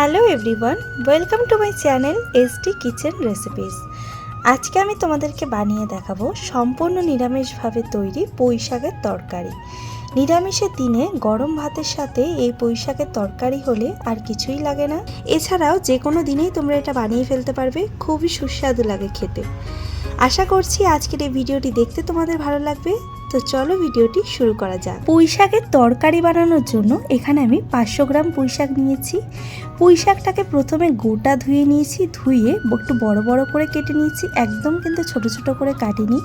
Hello everyone, welcome to my channel ST kitchen recipes আজকে আমি তোমাদেরকে বানিয়ে দেখাবো সম্পূর্ণ নিরামিষভাবে তৈরি পুঁই শাকের তরকারি। নিরামিষের দিনে গরম ভাতের সাথে এই পুঁই শাকের তরকারি হলে আর কিছুই লাগে না। এছাড়াও যে কোনো দিনেই তোমরা এটা বানিয়ে ফেলতে পারবে, খুবই সুস্বাদু লাগে খেতে। আশা করছি আজকের এই ভিডিওটি দেখতে তোমাদের ভালো লাগবে। তো চলো ভিডিওটি শুরু করা যাক। পুঁই শাকের তরকারি বানানোর জন্য এখানে আমি পাঁচশো গ্রাম পুঁই শাক নিয়েছি। পুঁই শাকটাকে প্রথমে গোটা ধুয়ে নিয়েছি, ধুয়ে একটু বড় বড় করে কেটে নিয়েছি, একদম কিন্তু ছোট ছোট করে কাটিনি।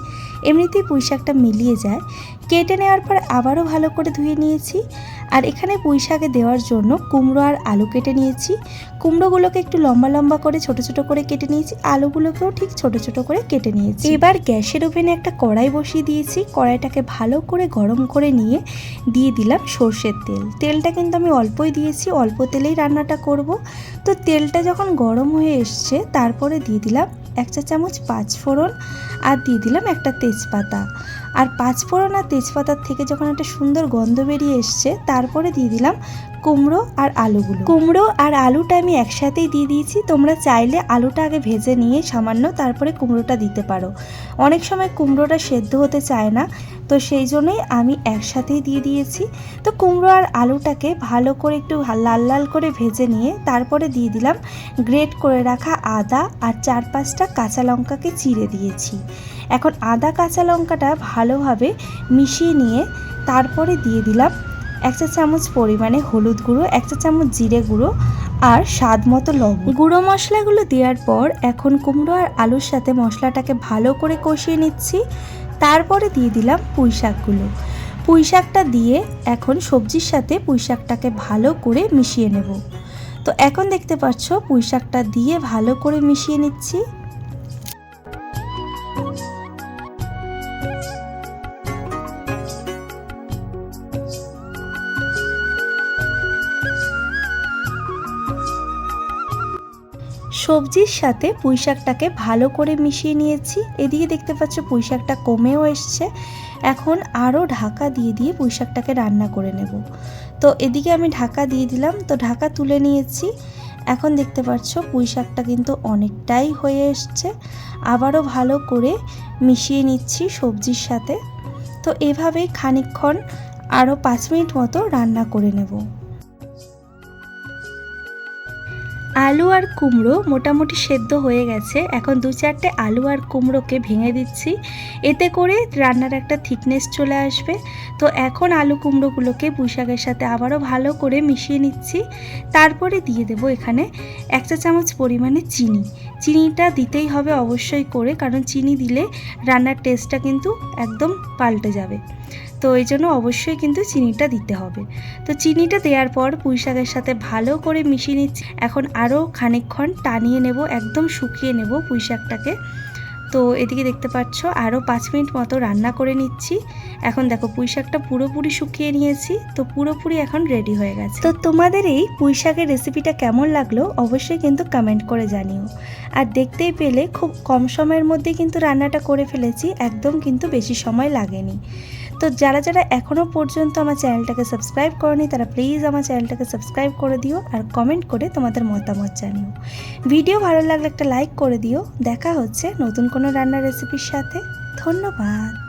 এমনিতেই পুঁই শাকটা মিলিয়ে যায়। কেটে নেওয়ার পর আবারও ভালো করে ধুয়ে নিয়েছি। আর এখানে পুঁই শাকে দেওয়ার জন্য কুমড়ো আর আলু কেটে নিয়েছি। কুমড়োগুলোকে একটু লম্বা লম্বা করে ছোট ছোট করে কেটে নিয়েছি, আলুগুলোকেও ঠিক ছোট ছোট করে কেটে নিয়েছি। এবার গ্যাসের ওভেনে একটা কড়াই বসিয়ে দিয়েছি কড়াইটাকে ভালো করে গরম করে নিয়ে দিয়ে দিলাম সর্ষের তেল। তেলটা কিন্তু আমি অল্পই দিয়েছি, অল্প তেলেই রান্নাটা করব। তো তেলটা যখন গরম হয়ে এসছে, তারপরে দিয়ে দিলাম এক চা চামচ পাঁচ ফোড়ন আর দিয়ে দিলাম একটা তেজপাতা। আর পাঁচ ফোড়ন আর তেজপাতার থেকে যখন একটা সুন্দর গন্ধ বেরিয়ে এসছে, তারপরে দিয়ে দিলাম কুমড়ো আর আলুগুলো। কুমড়ো আর আলুটা আমি একসাথেই দিয়ে দিয়েছি। তোমরা চাইলে আলুটা আগে ভেজে নিয়ে সামান্য তারপরে কুমড়োটা দিতে পারো। অনেক সময় কুমড়োটা সেদ্ধ হতে চায় না, তো সেই জন্যই আমি একসাথেই দিয়ে দিয়েছি। তো কুমড়ো আর আলুটাকে ভালো করে একটু লাল লাল করে ভেজে নিয়ে তারপরে দিয়ে দিলাম গ্রেট করে রাখা আদা আর চার পাঁচটা কাঁচা লঙ্কাকে চিড়ে দিয়েছি। এখন আদা কাঁচা লঙ্কাটা ভালোভাবে মিশিয়ে নিয়ে তারপরে দিয়ে দিলাম এক চা চামচ পরিমাণে হলুদ গুঁড়ো এক চা চামচ জিরে গুঁড়ো আর স্বাদ মতো লবণ। গুঁড়ো মশলাগুলো দেওয়ার পর এখন কুমড়ো আর আলুর সাথে মশলাটাকে ভালো করে কষিয়ে নিচ্ছি। তারপরে দিয়ে দিলাম পুঁই শাকগুলো পুঁই শাকটা দিয়ে এখন সবজির সাথে পুঁই শাকটাকে ভালো করে মিশিয়ে নেব। তো এখন দেখতে পাচ্ছ পুঁই শাকটা দিয়ে ভালো করে মিশিয়ে নিচ্ছি। সবজির সাথে পুঁই শাকটাকে ভালো করে মিশিয়ে নিয়েছি। এদিকে দেখতে পাচ্ছ পুঁই শাকটা কমেও এসছে। এখন আরও ঢাকা দিয়ে দিয়ে পুঁই শাকটাকে রান্না করে নেব। তো এদিকে আমি ঢাকা দিয়ে দিলাম। তো ঢাকা তুলে নিয়েছি। এখন দেখতে পাচ্ছ পুঁই শাকটা কিন্তু অনেকটাই হয়ে এসছে। আবারও ভালো করে মিশিয়ে নিচ্ছি সবজির সাথে। তো এভাবেই খানিকক্ষণ আরও পাঁচ মিনিট মতো রান্না করে নেব। আলু আর কুমড়ো মোটামুটি সেদ্ধ হয়ে গেছে। এখন দু চারটে আলু আর কুমড়োকে ভেঙে দিচ্ছি। এতে করে রান্নার একটা থিকনেস চলে আসবে। তো এখন আলু কুমড়োগুলোকে পুঁইশাকের সাথে আবারও ভালো করে মিশিয়ে নিচ্ছি। তারপরে দিয়ে দেব এখানে এক চা চামচ পরিমাণে চিনি। চিনিটা দিতেই হবে অবশ্যই করে, কারণ চিনি দিলে রান্নার টেস্টটা কিন্তু একদম পাল্টে যাবে। তো এই জন্য অবশ্যই কিন্তু চিনিটা দিতে হবে। তো চিনিটা দেওয়ার পর পুঁই শাকের সাথে ভালো করে মিশিয়ে নিচ্ছি। এখন আরও খানিকক্ষণ টানিয়ে নেব, একদম শুকিয়ে নেব পুঁই শাকটাকে তো এদিকে দেখতে পাচ্ছ, আরও পাঁচ মিনিট মতো রান্না করে নিচ্ছি। এখন দেখো পুঁই শাকটা পুরোপুরি শুকিয়ে নিয়েছি, তো পুরোপুরি এখন রেডি হয়ে গেছে। তো তোমাদের এই পুঁই শাকের রেসিপিটা কেমন লাগল অবশ্যই কিন্তু কমেন্ট করে জানিও। আর দেখতেই পেলে খুব কম সময়ের মধ্যে কিন্তু রান্নাটা করে ফেলেছি, একদম কিন্তু বেশি সময় লাগেনি। তো যারা যারা এখনও পর্যন্ত আমার চ্যানেলটাকে সাবস্ক্রাইব করনি, তারা প্লিজ আমার চ্যানেলটাকে সাবস্ক্রাইব করে দিও আর কমেন্ট করে তোমাদের মতামত জানিও। ভিডিও ভালো লাগলে একটা লাইক করে দিও। দেখা হচ্ছে নতুন কোনো রান্নার রেসিপির সাথে। ধন্যবাদ।